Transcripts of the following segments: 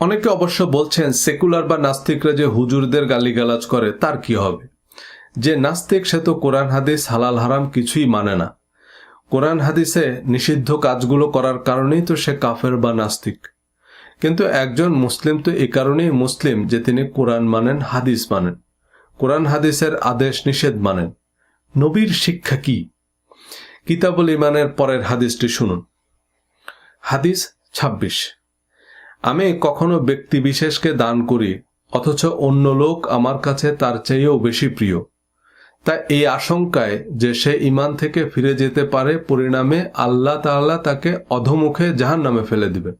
অনেকে অবশ্য বলছেন সেকুলার বা নাস্তিকরা যে হুজুরদের গালিগালাজ করে, তার কি হবে? যে নাস্তিক, সে তো কোরআন, হাদিস, হালাল, হারাম কিছুই মানে না। কোরআন, হাদিসে নিষিদ্ধ কাজগুলো করার কারণেই তো সে কাফের বা নাস্তিক। কিন্তু একজন মুসলিম তো এ কারণেই মুসলিম যে তিনি কোরআন মানেন, হাদিস মানেন। কোরআন, হাদিসের আদেশ নিষেধ মানেন। নবীর শিক্ষা কি? কিতাবুল ইমানের পরের হাদিসটি শুনুন। হাদিস ২৬ আমি কখনো ব্যক্তি বিশেষকে দান করি, অথচ অন্য লোক আমার কাছে তার চেয়েও বেশি প্রিয়। তা এই আশঙ্কায় যে সে ইমান থেকে ফিরে যেতে পারে, পরিণামে আল্লাহ তাআলা তাকে অধমুখে জাহান নামে ফেলে দিবেন।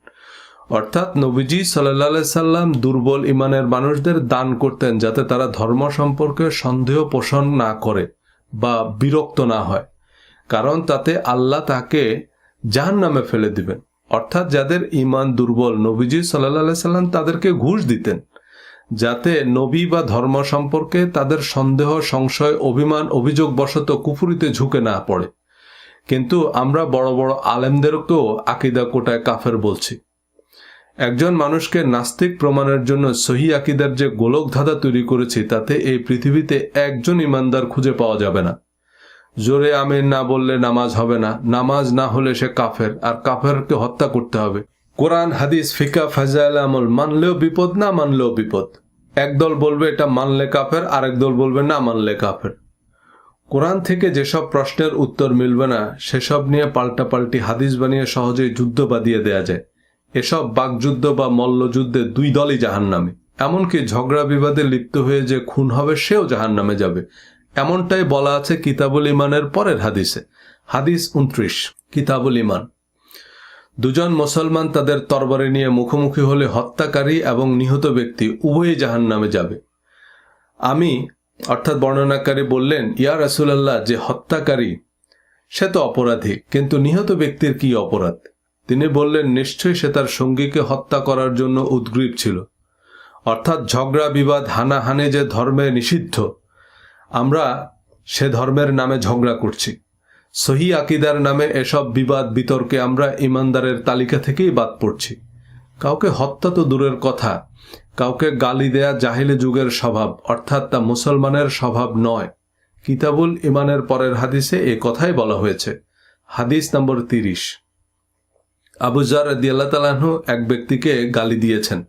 অর্থাৎ নবীজি সাল্লা সাল্লাম দুর্বল ইমানের মানুষদের দান করতেন যাতে তারা ধর্ম সম্পর্কে সন্দেহ পোষণ না করে বা বিরক্ত না হয়, কারণ তাতে আল্লাহ তাকে জাহান নামে ফেলে দিবেন। অর্থাৎ যাদের ইমান দুর্বল, নবীজি সাল্লাহ সাল্লাম তাদেরকে ঘুষ দিতেন, যাতে নবী বা ধর্ম সম্পর্কে তাদের সন্দেহ, সংশয়, অভিমান অভিযোগ বশত কুফুরিতে ঝুঁকে না পড়ে। কিন্তু আমরা বড় বড় আলেমদেরকেও আকিদা কোটায় কাফের বলছি। একজন মানুষকে নাস্তিক প্রমাণের জন্য সহি আকিদার যে গোলক ধাঁধা তৈরি করেছি, তাতে এই পৃথিবীতে একজন ইমানদার খুঁজে পাওয়া যাবে না। জোরে আমিন না বললে নামাজ হবে না। নামাজ না হলে সে কাফের, আর কাফেরকে হত্যা করতে হবে। কোরআন, হাদিস, ফিকা, ফাজাইল, আমল, মানলেও বিপদ না মানলেও বিপদ। একদল বলবে এটা মানলে কাফের, আরেক দল বলবে না মানলে কাফের। কোরআন থেকে যেসব প্রশ্নের উত্তর মিলবে না, সেসব নিয়ে পাল্টাপাল্টি হাদিস বানিয়ে সহজেই যুদ্ধ বাদিয়ে দেয়া যায়। এসব বাকযুদ্ধ বা মল্লযুদ্ধে দুই দলই জাহান নামে এমনকি ঝগড়া বিবাদে লিপ্ত হয়ে যে খুন হবে, সেও জাহান নামে যাবে। এমনটাই বলা আছে কিতাবুল ইমানের পরের হাদিসে। হাদিস উনত্রিশ, কিতাবুল ইমান দুজন মুসলমান তাদের তরবারি নিয়ে মুখোমুখি হলে হত্যাকারী এবং নিহত ব্যক্তি উভয়ই জাহান নামে যাবে। আমি, অর্থাৎ বর্ণনাকারী বললেন, ইয়া রাসুলাল্লাহ, যে হত্যাকারী, সে তো অপরাধী, কিন্তু নিহত ব্যক্তির কি অপরাধ? তিনি বললেন, নিশ্চয়ই সে তার সঙ্গীকে হত্যা করার জন্য উদ্গ্রীব ছিল। অর্থাৎ ঝগড়া, বিবাদ, হানাহানি যে ধর্মে নিষিদ্ধ আমরা সে ধর্মের নামে ঝগড়া করছি। সহি আকিদার নামে এসব বিবাদ, বিতর্কে আমরা ইমানদারের তালিকা থেকেই বাদ পড়ছি। কাউকে হত্যা তো দূরের কথা, কাউকে গালি দেয়া জাহিলি যুগের স্বভাব, অর্থাৎ তা মুসলমানের স্বভাব নয়। কিতাবুল ইমানের পরের হাদিসে এ কথাই বলা হয়েছে। হাদিস নম্বর তিরিশ। আবুজার দিয়াল্লা তালাহু এক ব্যক্তিকে গালি দিয়েছেন।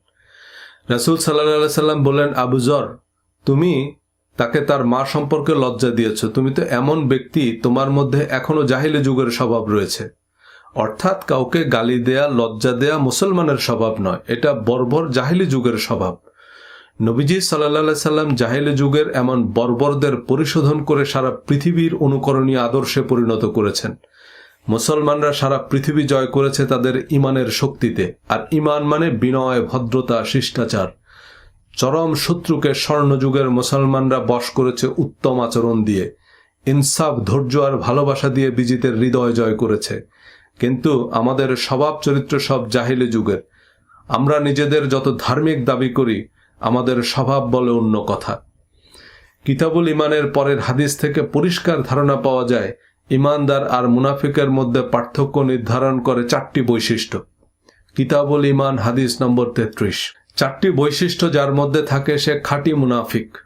রাসুল সাল্লাহ সাল্লাম বললেন আবুজর তুমি তাকে তার মা সম্পর্কে লজ্জা দিয়েছ। তুমি তো এমন ব্যক্তি, তোমার মধ্যে এখনও জাহিলি যুগের স্বভাব রয়েছে। অর্থাৎ কাউকে গালি দেয়া, লজ্জা দেয়া মুসলমানের স্বভাব নয়, এটা বর্বর জাহিলি যুগের স্বভাব। নবীজি সাল্লা সাল্লাম জাহিলি যুগের এমন বর্বরদের পরিশোধন করে সারা পৃথিবীর অনুকরণীয় আদর্শে পরিণত করেছেন। মুসলমানরা সারা পৃথিবী জয় করেছে তাদের ইমানের শক্তিতে, আর ইমান মানে বিনয়, ভদ্রতা, শিষ্টাচার। চরম শত্রুকে স্বর্ণযুগের মুসলমানরা বশ করেছে উত্তম আচরণ দিয়ে। ইনসাফ, ধৈর্য আর ভালোবাসা দিয়ে বিজিতের হৃদয় জয় করেছে। কিন্তু আমাদের স্বভাব চরিত্র সব জাহিলি যুগের। আমরা নিজেদের যত ধার্মিক দাবি করি, আমাদের স্বভাব বলে অন্য কথা। কিতাবুল ইমানের পরের হাদিস থেকে পরিষ্কার ধারণা পাওয়া যায় ইমানদার আর মুনাফিকের মধ্যে পার্থক্য নির্ধারণ করে চারটি বৈশিষ্ট্য। কিতাবুল ইমান হাদিস নম্বর তেত্রিশ। চারটি বৈশিষ্ট্য যার মধ্যে থাকে সে খাঁটি মুনাফিক।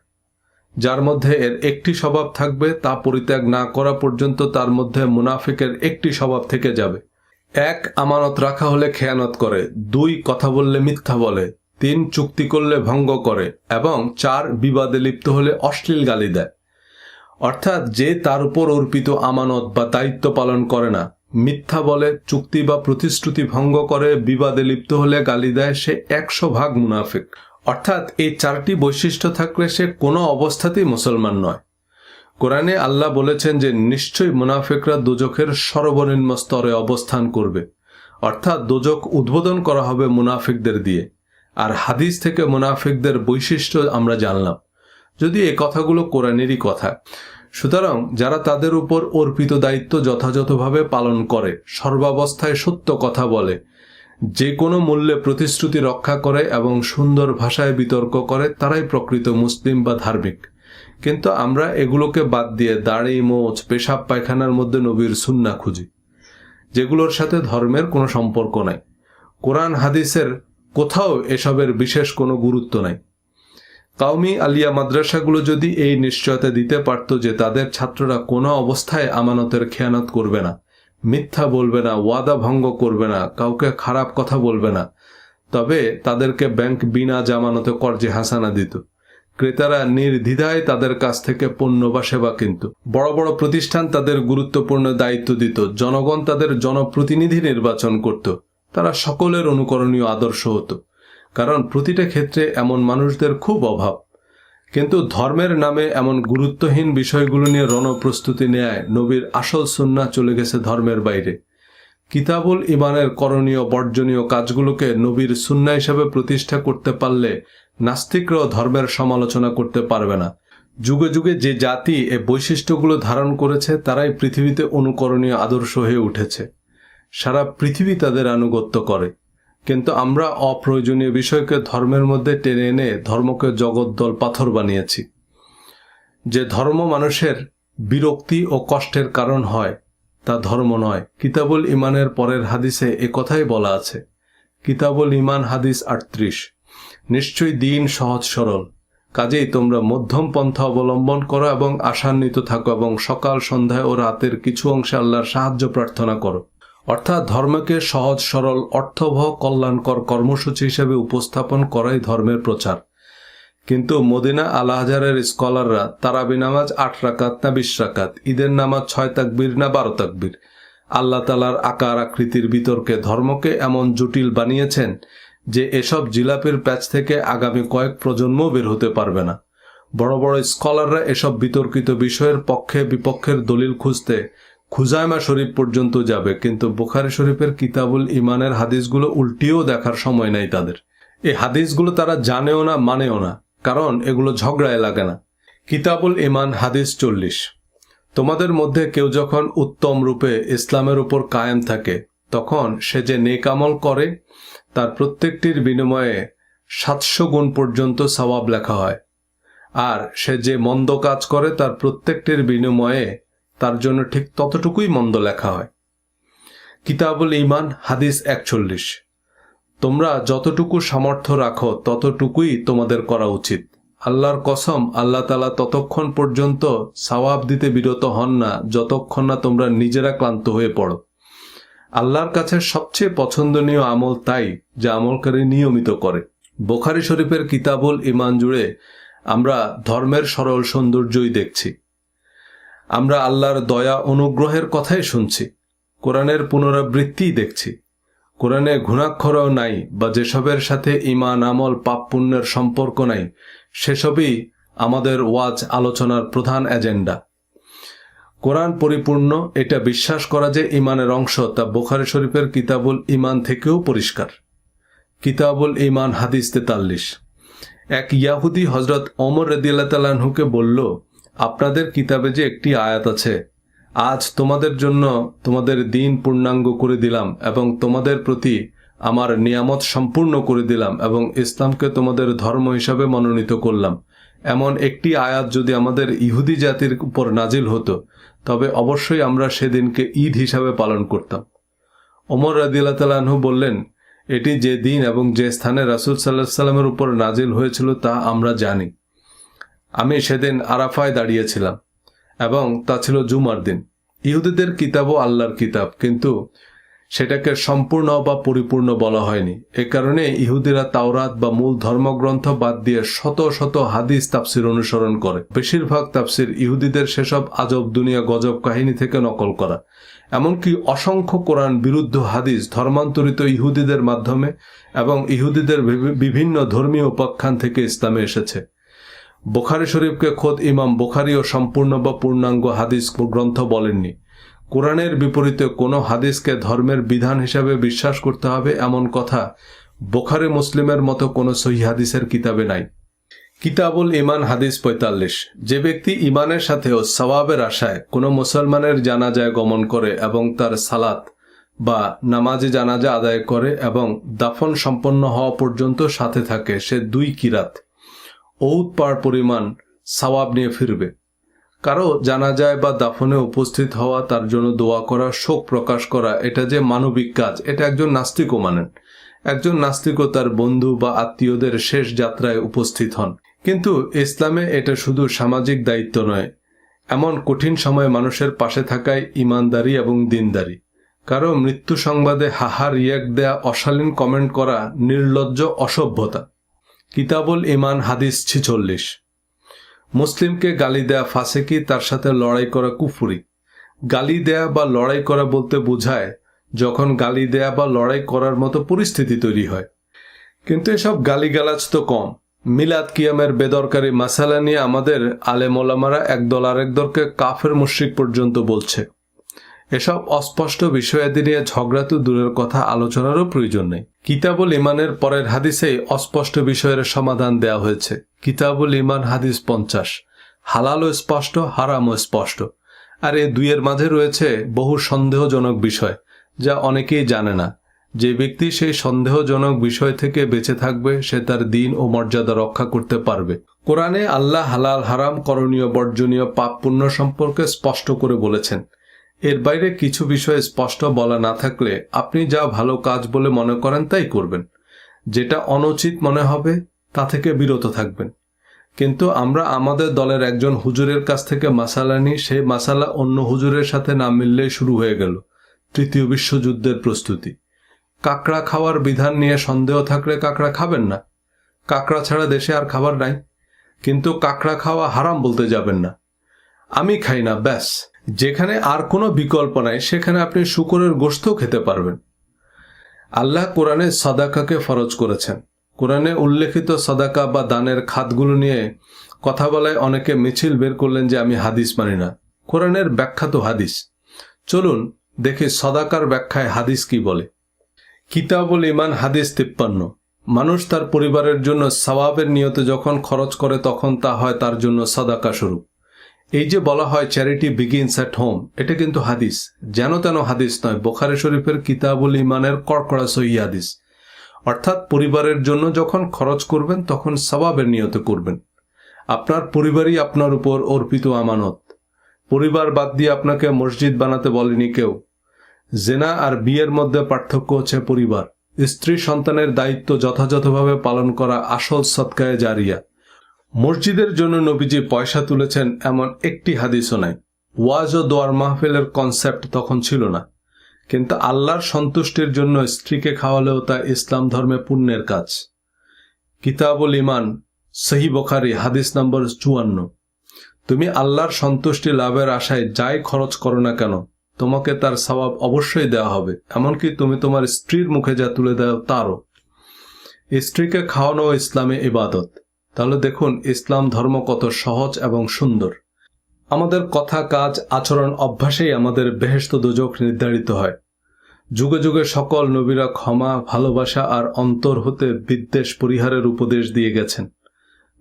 যার মধ্যে এর একটি স্বভাব থাকবে, তা পরিত্যাগ না করা পর্যন্ত তার মধ্যে মুনাফিকের একটি স্বভাব থেকে যাবে। এক, আমানত রাখা হলে খেয়ানত করে। দুই, কথা বললে মিথ্যা বলে। তিন, চুক্তি করলে ভঙ্গ করে। এবং চার, বিবাদে লিপ্ত হলে অশ্লীল গালি দেয়। অর্থাৎ যে তার উপর অর্পিত আমানত বা দায়িত্ব পালন করে না মিথ্যা বলে চুক্তি বা প্রতিশ্রুতি ভঙ্গ করে, বিবাদে লিপ্ত হলে গালি দেয় সে একশো ভাগ মুনাফিক। অর্থাৎ এই চারটি বৈশিষ্ট্য থাকলে সে কোনো অবস্থাতেই মুসলমান নয়। কোরআনে আল্লাহ বলেছেন যে, নিশ্চয়ই মুনাফিকরা দুজখের সর্বনিম্ন স্তরে অবস্থান করবে। অর্থাৎ দোজক উদ্বোধন করা হবে মুনাফিকদের দিয়ে। আর হাদিস থেকে মুনাফিকদের বৈশিষ্ট্য আমরা জানলাম। যদি এ কথাগুলো কোরআনেরই কথা সুতরাং যারা তাদের উপর অর্পিত দায়িত্ব যথাযথভাবে পালন করে, সর্বাবস্থায় সত্য কথা বলে, যে কোনো মূল্যে প্রতিশ্রুতি রক্ষা করে এবং সুন্দর ভাষায় বিতর্ক করে, তারাই প্রকৃত মুসলিম বা ধার্মিক। কিন্তু আমরা এগুলোকে বাদ দিয়ে দাড়ি, মোচ, পেশাব পায়খানার মধ্যে নবীর সুন্না খুঁজি, যেগুলোর সাথে ধর্মের কোনো সম্পর্ক নাই। কোরআন, হাদিসের কোথাও এসবের বিশেষ কোনো গুরুত্ব নাই। কাউমি আলিয়া মাদ্রাসাগুলো যদি এই নিশ্চয়তা দিতে পারত যে তাদের ছাত্ররা কোনো অবস্থায় আমানতের খেয়ানত করবে না, মিথ্যা বলবে না, ওয়াদা ভঙ্গ করবে না, কাউকে খারাপ কথা বলবে না, তবে তাদেরকে ব্যাংক বিনা জামানতে কর্জে হাসানা দিত। ক্রেতারা নির্দ্বিধায় তাদের কাছ থেকে পণ্য বা সেবা কিনত। বড় বড় প্রতিষ্ঠান তাদের গুরুত্বপূর্ণ দায়িত্ব দিত। জনগণ তাদের জনপ্রতিনিধি নির্বাচন করত। তারা সকলের অনুকরণীয় আদর্শ হতো। কারণ প্রতিটা ক্ষেত্রে এমন মানুষদের খুব অভাব। কিন্তু ধর্মের নামে এমন গুরুত্বহীন বিষয়গুলো নিয়ে রণপ্রস্তুতি নেয় নবীর আসল সুন্না চলে গেছে ধর্মের বাইরে। কিতাবুল ইমানের করণীয় বর্জনীয় কাজগুলোকে নবীর সুন্না হিসেবে প্রতিষ্ঠা করতে পারলে নাস্তিকরাও ধর্মের সমালোচনা করতে পারবে না। যুগে যুগে যে জাতি এ বৈশিষ্ট্যগুলো ধারণ করেছে, তারাই পৃথিবীতে অনুকরণীয় আদর্শ হয়ে উঠেছে। সারা পৃথিবী তাদের আনুগত্য করে। কিন্তু আমরা অপ্রয়োজনীয় বিষয়কে ধর্মের মধ্যে টেনে এনে ধর্মকে জগদ্দল পাথর বানিয়েছি। যে ধর্ম মানুষের বিরক্তি ও কষ্টের কারণ হয়, তা ধর্ম নয়। কিতাবুল ইমানের পরের হাদিসে এ কথাই বলা আছে। কিতাবুল ইমান হাদিস আটত্রিশ। নিশ্চয়ই দিন সহজ সরল। কাজেই তোমরা মধ্যম পন্থা অবলম্বন করো এবং আশান্বিত থাকো এবং সকাল, সন্ধ্যায় ও রাতের কিছু অংশে আল্লাহর সাহায্য প্রার্থনা করো। অর্থাৎ ধর্মকে সহজ, সরল, অর্থবহ, কল্যাণকর কর্মসূচি হিসেবে উপস্থাপন করাই ধর্মের প্রচার। কিন্তু মদিনা আল আজহারের স্কলাররা তারাবি নামাজ আট রাকাত না বিশ রাকাত, ঈদের নামাজ ছয় তাকবীর না বারো তাকবীর, আল্লাহ তালার আকার আকৃতির বিতর্কে ধর্মকে এমন জটিল বানিয়েছেন যে এসব জিলাপির প্যাচ থেকে আগামী কয়েক প্রজন্ম বের হতে পারবে না। বড় বড় স্কলাররা এসব বিতর্কিত বিষয়ের পক্ষে বিপক্ষের দলিল খুঁজতে খুজাইমা শরীফ পর্যন্ত যাবে, কিন্তু বুখারি শরীফের কিতাবুল ইমানের হাদিসগুলো উল্টিয়েও দেখার সময় নাই তাদের। এই হাদিসগুলো তারা জানেও না, মানেও না, কারণ এগুলো ঝগড়ায় লাগে না। কিতাবুল ইমান হাদিস চল্লিশ। তোমাদের মধ্যে কেউ যখন উত্তম রূপে ইসলামের উপর কায়েম থাকে, তখন সে যে নেকামল করে, তার প্রত্যেকটির বিনিময়ে সাতশো গুণ পর্যন্ত সওয়াব লেখা হয়। আর সে যে মন্দ কাজ করে, তার প্রত্যেকটির বিনিময়ে তার জন্য ঠিক ততটুকুই মন্দ লেখা হয়। কিতাবুল ইমান হাদিস একচল্লিশ। তোমরা যতটুকু সামর্থ্য রাখো, ততটুকুই তোমাদের করা উচিত। আল্লাহর কসম, আল্লাহ তালা ততক্ষণ পর্যন্ত সওয়াব দিতে বিরত হন না, যতক্ষণ না তোমরা নিজেরা ক্লান্ত হয়ে পড়ো। আল্লাহর কাছে সবচেয়ে পছন্দনীয় আমল তাই, যা আমলকারী নিয়মিত করে। বোখারি শরীফের কিতাবুল ইমান জুড়ে আমরা ধর্মের সরল সৌন্দর্যই দেখছি। আমরা আল্লাহর দয়া অনুগ্রহের কথাই শুনছি। কোরআনের পুনরাবৃত্তিই দেখছি। কোরআনে ঘুণাক্ষরও নাই, বা যেসবের সাথে ইমান আমল, পাপ পুণ্যের সম্পর্ক নাই, সেসবই আমাদের ওয়াজ আলোচনার প্রধান এজেন্ডা। কোরআন পরিপূর্ণ, এটা বিশ্বাস করা যে ইমানের অংশ, তা বোখারি শরীফের কিতাবুল ইমান থেকেও পরিষ্কার। কিতাবুল ইমান হাদিস তেতাল্লিশ। এক ইয়াহুদি হজরত অমর রদিয়াল্লাহ তালাহুকে বলল আপনাদের কিতাবে যে একটি আয়াত আছে, আজ তোমাদের জন্য তোমাদের দিন পূর্ণাঙ্গ করে দিলাম এবং তোমাদের প্রতি আমার নিয়ামত সম্পূর্ণ করে দিলাম এবং ইসলামকে তোমাদের ধর্ম হিসাবে মনোনীত করলাম। এমন একটি আয়াত যদি আমাদের ইহুদি জাতির উপর নাজিল হতো, তবে অবশ্যই আমরা সেদিনকে ঈদ হিসাবে পালন করতাম। ওমর রাদিল্লা তালাহু বললেন, এটি যে দিন এবং যে স্থানে রাসুল সাল্লাহ সাল্লামের উপর নাজিল হয়েছিল তা আমরা জানি। আমি সেদিন আরাফায় দাঁড়িয়েছিলাম, এবং তা ছিল জুমার দিন। ইহুদিদের কিতাবও আল্লাহর কিতাব, কিন্তু সেটাকে সম্পূর্ণ বা পরিপূর্ণ বলা হয়নি। এ কারণে ইহুদিরা তাওরাত বা মূল ধর্মগ্রন্থ বাদ দিয়ে শত শত হাদিস তাফসির অনুসরণ করে। বেশিরভাগ তাফসির ইহুদিদের সেসব আজব দুনিয়া গজব কাহিনী থেকে নকল করা। এমনকি অসংখ্য কোরআন বিরুদ্ধ হাদিস ধর্মান্তরিত ইহুদিদের মাধ্যমে এবং ইহুদিদের বিভিন্ন ধর্মীয় উপাখ্যান থেকে ইসলামে এসেছে। বোখারি শরীফকে খোদ ইমাম বোখারিও সম্পূর্ণ বা পূর্ণাঙ্গ হাদিস গ্রন্থ বলেননি। কোরআনের বিপরীতে কোনো হাদিসকে ধর্মের বিধান হিসাবে বিশ্বাস করতে হবে এমন কথা বোখারে মুসলিমের মতো কোনো সহি হাদিসের কিতাবে নাই। কিতাবুল ইমান হাদিস পঁয়তাল্লিশ। যে ব্যক্তি ইমানের সাথেও সওয়াবের আশায় কোনো মুসলমানের জানাজায় গমন করে এবং তার সালাত বা নামাজে জানাজা আদায় করে এবং দাফন সম্পন্ন হওয়া পর্যন্ত সাথে থাকে, সে দুই কিরাত। পার পরিমাণ সওয়াব নিয়ে ফিরবে। কারও জানা যায় বা দাফনে উপস্থিত হওয়া তার জন্য দোয়া করা, শোক প্রকাশ করা, এটা যে মানবিক কাজ, এটা একজন নাস্তিকও মানেন। একজন নাস্তিকও তার বন্ধু বা আত্মীয়দের শেষ যাত্রায় উপস্থিত হন। কিন্তু ইসলামে এটা শুধু সামাজিক দায়িত্ব নয়, এমন কঠিন সময়ে মানুষের পাশে থাকায় ইমানদারি এবং দিনদারি। কারও মৃত্যু সংবাদে হাহার রিয়াক দেয়া, অশালীন কমেন্ট করা, নির্লজ্জ অসভ্যতা। কিতাবুল ইমান হাদিস ছিচল্লিশ। মুসলিমকে গালি দেয়া ফাসেকি তার সাথে লড়াই করা কুফুরি? গালি দেয়া বা লড়াই করা বলতে বোঝায় যখন গালি দেয়া বা লড়াই করার মতো পরিস্থিতি তৈরি হয়। কিন্তু এসব গালিগালাজ তো কম। মিলাদ কিয়ামের বেদরকারি মাসালা নিয়ে আমাদের আলেম ওলামারা একদল আরেক দলকে কাফের মুশ্রিক পর্যন্ত বলছে। এসব অস্পষ্ট বিষয়াদি নিয়ে ঝগড়া তো দূরের কথা, আলোচনারও প্রয়োজন নেই। কিতাবুল ইমানের পরের হাদিসেই অস্পষ্ট বিষয়ের সমাধান দেওয়া হয়েছে। কিতাবুল ইমান হাদিস পঞ্চাশ। হালালও স্পষ্ট, হারামও স্পষ্ট। আর এ দুইয়ের মাঝে রয়েছে বহু সন্দেহজনক বিষয়, যা অনেকেই জানে না। যে ব্যক্তি সেই সন্দেহজনক বিষয় থেকে বেঁচে থাকবে, সে তার দিন ও মর্যাদা রক্ষা করতে পারবে। কোরআনে আল্লাহ হালাল, হারাম, করণীয়, বর্জনীয় পাপ পুণ্য সম্পর্কে স্পষ্ট করে বলেছেন। এর বাইরে কিছু বিষয়ে স্পষ্ট বলা না থাকলে আপনি যা ভালো কাজ বলে মনে করেন তাই করবেন। যেটা অনুচিত মনে হবে, তা থেকে বিরত থাকবেন। কিন্তু আমরা আমাদের দলের একজন হুজুরের কাছ থেকে মাসালা নিই সেই মাসালা অন্য হুজুরের সাথে না মিললে শুরু হয়ে গেল। তৃতীয় বিশ্বযুদ্ধের প্রস্তুতি। কাঁকড়া খাওয়ার বিধান নিয়ে সন্দেহ থাকলে কাঁকড়া খাবেন না। কাঁকড়া ছাড়া দেশে আর খাবার নাই। কিন্তু কাঁকড়া খাওয়া হারাম বলতে যাবেন না। আমি খাই না, ব্যাস। যেখানে আর কোনো বিকল্প নাই, সেখানে আপনি শুকরের গোশতও খেতে পারবেন। আল্লাহ কোরআনে সাদাকাকে ফরজ করেছেন। কোরআনে উল্লেখিত সাদাকা বা দানের খাতগুলো নিয়ে কথা বলায় অনেকে মিছিল বের করলেন যে আমি হাদিস মানি না। কোরআনের ব্যাখ্যা তো হাদিস। চলুন দেখি সদাকার ব্যাখ্যায় হাদিস কি বলে। কিতাবুল ইমান হাদিস তিপ্পান্ন। মানুষ তার পরিবারের জন্য সওয়াবের নিয়তে যখন খরচ করে তখন তা হয় তার জন্য সদাকা স্বরূপ। এই যে বলা হয় চ্যারিটি বিগিনস অ্যাট হোম এটা কিন্তু হাদিস। যেন তেন হাদিস নয়, বোখারে শরীফের কিতাবুল ইমানের কড়কড়া সহি হাদিস। অর্থাৎ পরিবারের জন্য যখন খরচ করবেন, তখন সবাবের নিয়তে করবেন। আপনার পরিবারই আপনার উপর অর্পিত আমানত। পরিবার বাদ দিয়ে আপনাকে মসজিদ বানাতে বলেনি কেউ। জেনা আর বিয়ের মধ্যে পার্থক্য হচ্ছে পরিবার। স্ত্রী সন্তানের দায়িত্ব যথাযথভাবে পালন করা আসল সৎকায় জারিয়া। মসজিদের জন্য নবীজি পয়সা তুলেছেন এমন একটি হাদিসও নাই। ওয়াজ ও দোয়ার মাহফিলের কনসেপ্ট তখন ছিল না। কিন্তু আল্লাহর সন্তুষ্টির জন্য স্ত্রীকে খাওয়ালেও তা ইসলাম ধর্মে পুণ্যের কাজ। কিতাবুল ইমান সহি বখারি, হাদিস নম্বর চুয়ান্ন। তুমি আল্লাহর সন্তুষ্টি লাভের আশায় যাই খরচ করো না কেন, তোমাকে তার সবাব অবশ্যই দেওয়া হবে। এমনকি তুমি তোমার স্ত্রীর মুখে যা তুলে দাও তারও। স্ত্রীকে খাওয়ানো ইসলামে ইবাদত। তাহলে দেখুন, ইসলাম ধর্ম কত সহজ এবং সুন্দর। আমাদের কথা, কাজ, আচরণ, অভ্যাসেই আমাদের বেহেস্ত দোজক নির্ধারিত হয়। যুগে যুগে সকল নবীরা ক্ষমা, ভালোবাসা আর অন্তর হতে বিদ্বেষ পরিহারের উপদেশ দিয়ে গেছেন।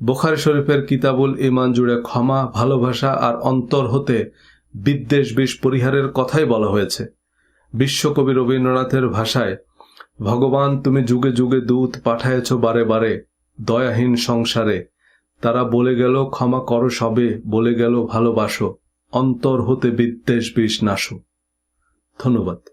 বোখারি শরীফের কিতাবুল ইমান জুড়ে ক্ষমা, ভালোবাসা আর অন্তর হতে বিদ্বেষ বিষ পরিহারের কথাই বলা হয়েছে। বিশ্বকবি রবীন্দ্রনাথের ভাষায়, ভগবান, তুমি যুগে যুগে দূত পাঠায়েছ বারে বারে দয়াহীন সংসারে। তারা বলে গেল, ক্ষমা করো সবে। বলে গেল, ভালোবাসো। অন্তর হতে বিদ্বেষ বিষ নাশো। ধন্যবাদ।